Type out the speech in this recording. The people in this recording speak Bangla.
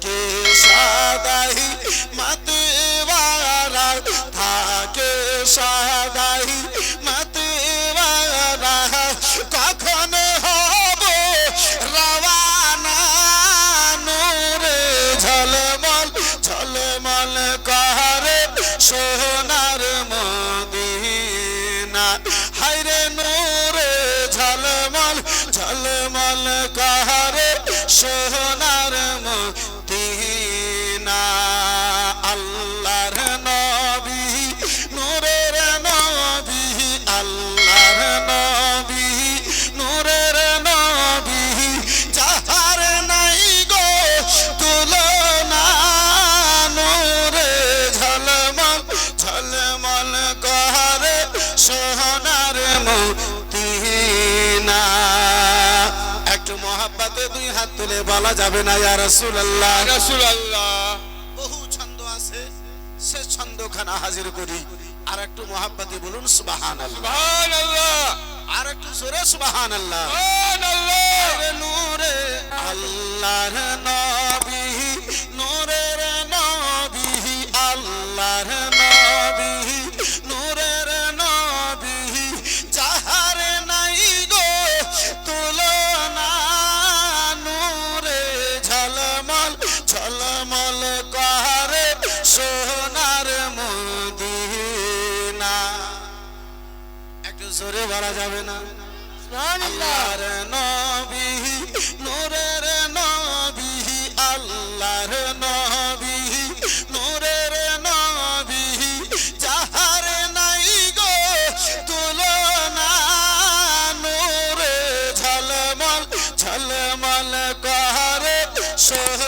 থাকে সাদাই মাতে বারা থাকে সাদাই মাতে বারা কখন হব? রওয়ানা নূরে ঝলমল ঝলমল করে সোনার মদিনা। হাইরে নূরে ঝলমল ঝলমল করে সোনার সোনার মতিনা একটু মহাব্বাতে দুই হাত তুলে বলা যাবে না ইয়া রাসূলুল্লাহ। রাসূলুল্লাহ। বহু ছন্দ আছে সে ছন্দখানা হাজির করি। আর একটু মহাব্বাতে বলুন সুবহানাল্লাহ। সুবহানাল্লাহ। আর একটু জোরে সুবহানাল্লাহ। সুবহানাল্লাহ। নূরে আল্লাহর নবী ঝলমল কারে সোনার মদিনা। একটু জোরে বলা যাবে না? আল্লাহর নবী নূরের নবী আল্লাহর নবী নূরের নবী যাহার নাই গো তুলনা। নূরে ঝলমল ঝলমল কারে সোহ